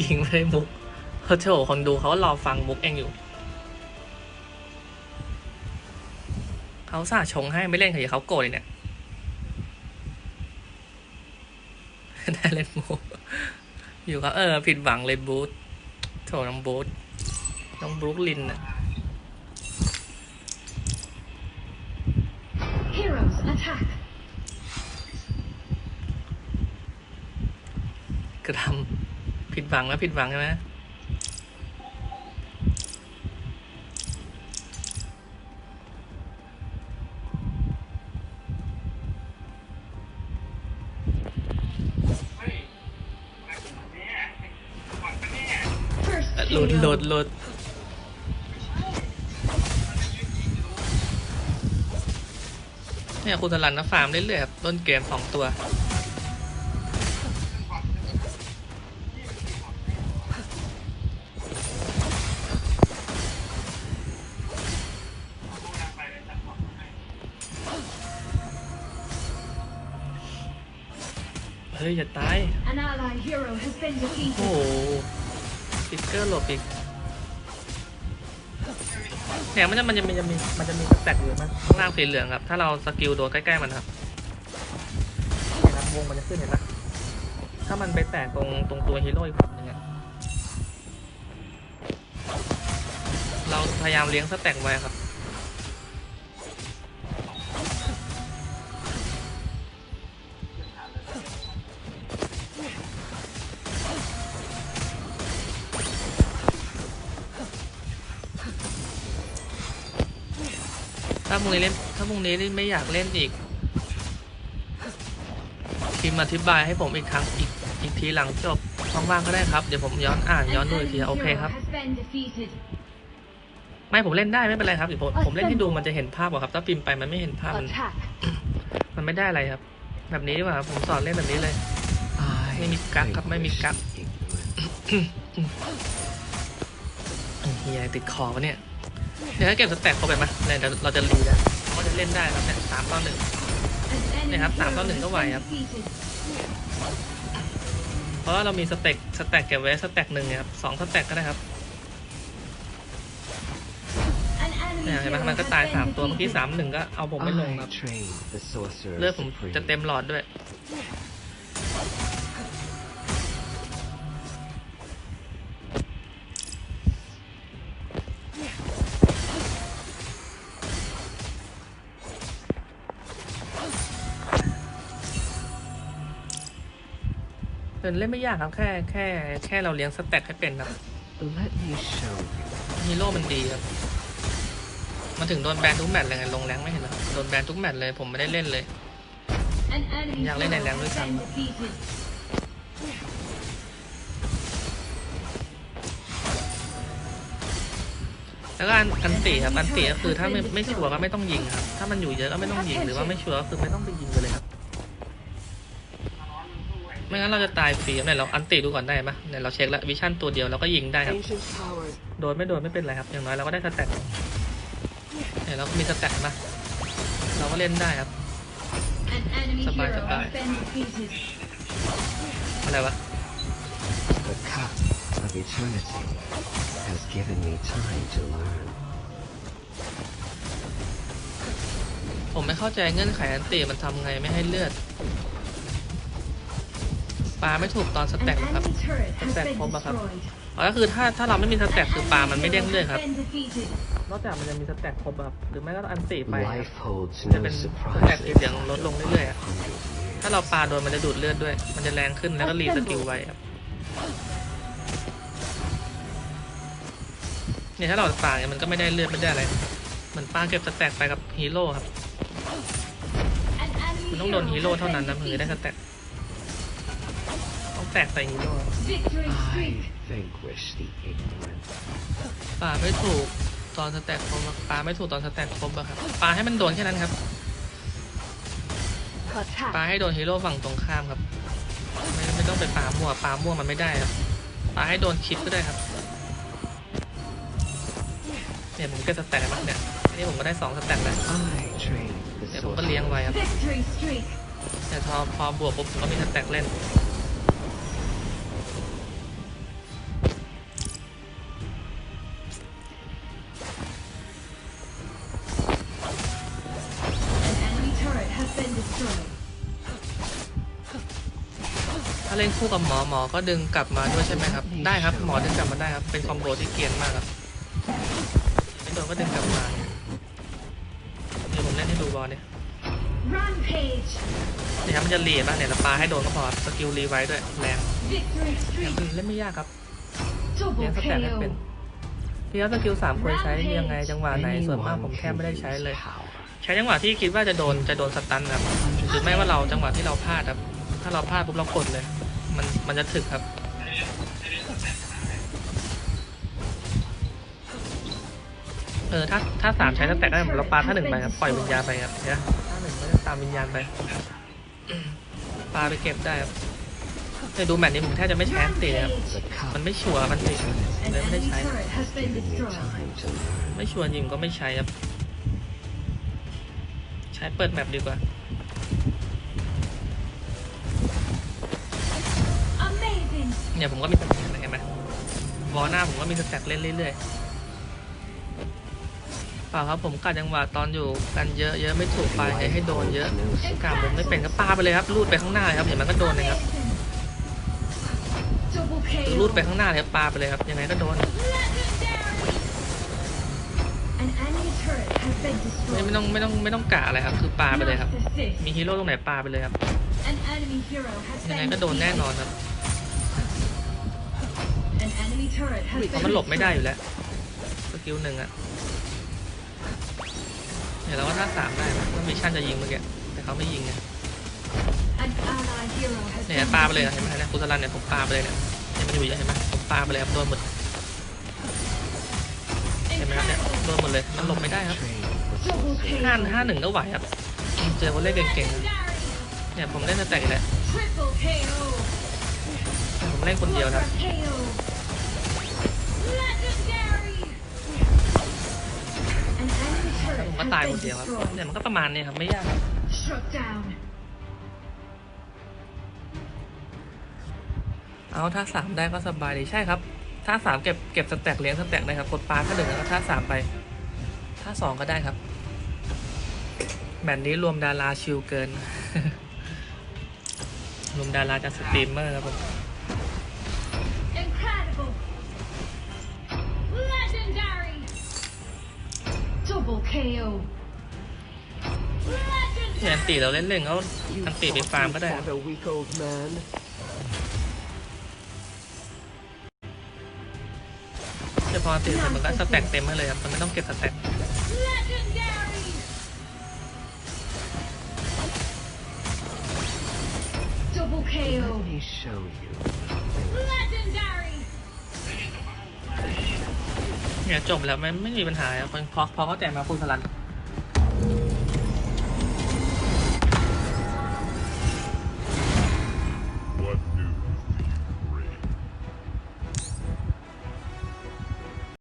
ริงๆไม่ได้มุกเขาโถคนดูเขารอฟังมุกเองอยู่ เขาสาชงให้ไม่เล่นเขาเขาโกรธเลยเนี่ยได้เล่นมุกอยู่ครับเออ ผิดหวังเลยบูธโถน้องบูธน้องบรูคลินน่ะ Heroes attack. กระทำ ผิดหวังแล้วผิดหวังใช่ไหม First หลุดหลุด KO. หลุดเนี่ยคุณสลันนะฟาร์มเรื่อยๆครับต้นเกมสองตัว เฮ้ยอย่าตาย An allied hero has been โอ้ defeated. โหฟิกเกอร์หลบอีกเนี่ยมันจะมันจะมีมันจะมีมันจะมีสแต็กอยู่มั้ยข้างล่างสีเหลืองครับ ถ้าเราสกิลโดนใกล้ๆมันครับเห็นครับวงมันจะขึ้นเห็นปะถ้ามันไปแตกตรงตรงตัวฮีโร่อีกฝั่งหนึงอะเราพยายามเลี้ยงสแต็กไว้ครับ ถ้าพรุ่งนี้เล่นถ้าพรุ่งนี้ไม่อยากเล่นอีกพิมพ์อธิบายให้ผมอีกครั้งอีกอีกทีหลังจบว่างๆก็ได้ครับ เดี๋ยวผมย้อนอ่านย้อนดูอีกทีโอเคครับ ไม่ผมเล่นได้ไม่เป็นไรครับเดี๋ยวผมผมเล่นให้ดูมันจะเห็นภาพกว่าครับ ถ้าพิมพ์ไปมันไม่เห็นภาพมันมันไม่ได้อะไรครับ แบบนี้ดีกว่าผมสอนเล่นแบบนี้เลย ไม่มีกั๊กครับไม่มีกั๊กเฮียติดคอวะเนี่ย เดี๋ยวถ้าเก็บสแต็กเข้าไปมาเนี่ยเดี๋ยวเราจะรีแล้วเราจะเล่นได้ครับเนี่ยสามต่อหนึ่ง An enemy เนี่ยครับ hero สามต่อหนึ่ง has ก็ไหว been ครับ defeated. เพราะว่าเรามีสเต็กสแต็กเก็บไว้สแต็กหนึ่งเนี่ยครับสองสแต็กก็ได้ครับ An enemy เนี่ยเห็นไหม hero มันก็ has ตาย been สามตัวเมื่อกี้ defeated. สามหนึ่งก็เอาผมไม่ลงค I รับ trained the sorcerer เลือดผม supreme. จะเต็มหลอดด้วย เดินเล่นไม่ยากครับแค่แค่แค่เราเลี้ยงสแต็กให้เป็นครับ Let me show you. ฮีโร่มันดีครับมาถึงโดนแบนทุกแมตช์เลยไงลงแรงไม่เห็นเหรอโดนแบนทุกแมตช์เลยผมไม่ได้เล่นเลย An enemy อยากเล่นใน hero แรงด้วย has ซ้ำ been defeated. แล้วก็อันอันติครับอันติก็คือถ้าไม่ไม่ชัวร์ก็ไม่ต้องยิงครับ ถ้ามันอยู่เยอะก็ไม่ต้องยิงหรือว่าไม่ชัวร์ก็คือไม่ต้องไปยิงไปเลยครับ ไม่งั้นเราจะตายฟรีเนี่ยเราอันติดูก่อนได้ไหมเนี่ยเราเช็คแล้ววิชั่นตัวเดียวเราก็ยิงได้ครับ Ancient powers โดนไม่โดนไม่เป็นไรครับ อย่างน้อยเราก็ได้สแต็กเนี่ยเราก็มีสแต็กมาเราก็เล่นได้ครับ An enemy Sabay, hero sabay. has been defeated. อะไรวะ The cup of eternity has given me time to learn. ผมไม่เข้าใจเงื่อนไขอันติมันทำไงไม่ให้เลือด ปลาไม่ถูกตอนส An แต็กนะครับ enemy turret has Attack been ครบอะครับ destroyed. อ๋อก็คือถ้าถ้าเราไม่มีสแต็ก An คือปลา enemy มันไม่เด้ง hero เลือด has ครับ been defeated. นอกจากมันจะมีสแต็กครบอะครับหรือไม่ก็อันติไปครับ Life holds จะ no เป็นส surprises. แต็กสีเหลืองลดลงเรื่อยๆอะ Hundred years. ถ้าเราปลาโดนมันจะดูดเลือดด้วย มันจะแรงขึ้นแล้วก็รีสกิลไว้ครับเนี่ยถ้าเราปลาเนี่ยมันก็ไม่ได้เลือดไม่ได้อะไรเหมือนปลาเก็บสแต็กไปกับฮีโร่ครับ An enemy มันต้องโดน hero ฮีโร่ has เท่านั้น been นะถึงจะได้ส defeated. แต็กต้อง แตกใส่ฮีโร่ Victory I streak. vanquish the ignorant. ปลาไม่ถูกตอนสแต็กครบอะปลาไม่ถูกตอนสแต็กครบอะครับปลาให้มันโดนแค่นั้นครับ Attack. ปลาให้โดนฮีโร่ฝั่งตรงข้ามครับ ไม่ไม่ต้องไปปลามั่วปลามั่วมันไม่ได้ครับปลาให้โดนคิดก็ได้ครับ เนี่ยผมก็สแต็กแล้วเนี่ยอันนี้ผมก็ได้สองสแต็กแล้ว I trained the เดี๋ยวผมก็เลี้ยง sorcerer. ไว้ครับ Victory streak. แต่พอพอบวกปุ๊บผมก็มีสแต็กเล่น เล่นคู่กับหมอหมอก็ดึงกลับมาด้วยใช่ไหมครับ ได้ครับหมอดึงกลับมาได้ครับ เป็นคอมโบที่เกรียนมากครับไม่โดนก็ดึงกลับมาเดี๋ยวผมเล่นให้ดูบอลเนี่ย Rampage. นี่ครับมันจะรีดบ้างเนี่ยแต่ปลาให้โดนก็พอสกิลรีไว้ด้วยแรง Victory อย่าง streak. อื่นเล่นไม่ยากครับเลี้ย Double งสแต็กให้เป็น KO. พี่ครับสกิลสามควรใช้ยังไงจังหวะไหนส่วนมากผมแทบไม่ได้ใช้เลยใช้จังหวะที่คิดว่าจะโดนจะโดนสตันครับหรือไม่ว่าเราจังหวะที่เราพลาดครับถ้าเราพลาดปุ๊บเรากดเลย มันมันจะถึกครับ เออถ้าถ้าสามใช้สแต็กได้ผมเราปาท่าหนึ่งไปครับปล่อยวิญญาณไปครับเนี่ยท่าหนึ่งไม่ได้ตามวิญญาณไปปาไปเก็บได้ครับแต่ดูแมตช์นี้ผมแทบจะไม่ใช้ตีเลยครับมันไม่ชัวร์มันติดเลยไม่ได้ใช้ ไม่ชัวร์จริงก็ไม่ใช้ครับ ใช้เปิดแมปดีกว่า เนี่ยผมก็มีสแต็กนะเห็นไหมวอลหน้าผมก็มีสแต็กเล่นเรื่อยๆเปล่าครับผมกัดจังหวะตอนอยู่กันเยอะเยอะไม่ถูกไปให้โดนเยอะกาผมไม่เป็นก็ปาไปเลยครับรูดไปข้างหน้าเลยครับเห็นมันก็โดนเลยครับ Amazing. Double คือ KO. รูดไปข้างหน้าเลยครับปาไปเลยครับยังไงก็โดนไม่ไม่ต้องไม่ต้องไม่ต้องกะอะไรครับ คือปาไปเลยครับ มีฮีโร่ตรงไหนปาไปเลยครับยังไงก็โดนแน่นอนครับ เพราะมันหลบไม่ได้อยู่แล้วสกิลหนึ่งอะเนี่ยเราก็ท่าสามได้นะว่ามิชชั่นจะยิงเมื่อกี้แต่เขาไม่ยิงไงเนี่ยปาไปเลยอะเห็นไหมนี่ยคุสลันเนี่ยผมปาไปเลยเนี่ยเนี่ยมันอยู่เห็นไหมผมปาไปเลยครับโดนหมดเห็นไหมครับเนี่ยโดนหมดเลยมันหลบไม่ได้ครับห้าห้าหนึ่งก็ไหวครับเจอคนเล่นเก่งๆเนี่ยผมเล่นแต็กอีกแล้วผมเล่นคนเดียวครั ผมก็ตายคนเดียวครับเนี่ยมันก็ประมาณนี้ครับไม่ยากครับเอาถ้าสามได้ก็สบายดีใช่ครับ ถ้าสามเก็บเก็บสแต็กเลี้ยงสแต็กได้ครับกดปลาถ้าหนึ่งแล้วก็ถ้าสามไป ถ้าสองก็ได้ครับแบบนี้รวมดาราชิลเกิน รวมดาราจากสตรีมเมอร์ครับผม ที่อันตี Legendary. เราเล่นเล่นๆเขา You อันตีไป thought ฟาร์ม you ก็ได้ครับ fought a weak old man. แต่พอตีเสร็จมันก็สแต็กเต็มให้เลยครับมันไม่ต้องเก็บสแต็ก Legendary. Double KO. Let me show you. Legendary. เนี่ยจบแล้วไม่ไม่มีปัญหาครับพอพอเขาแจกมาฟูลสลัน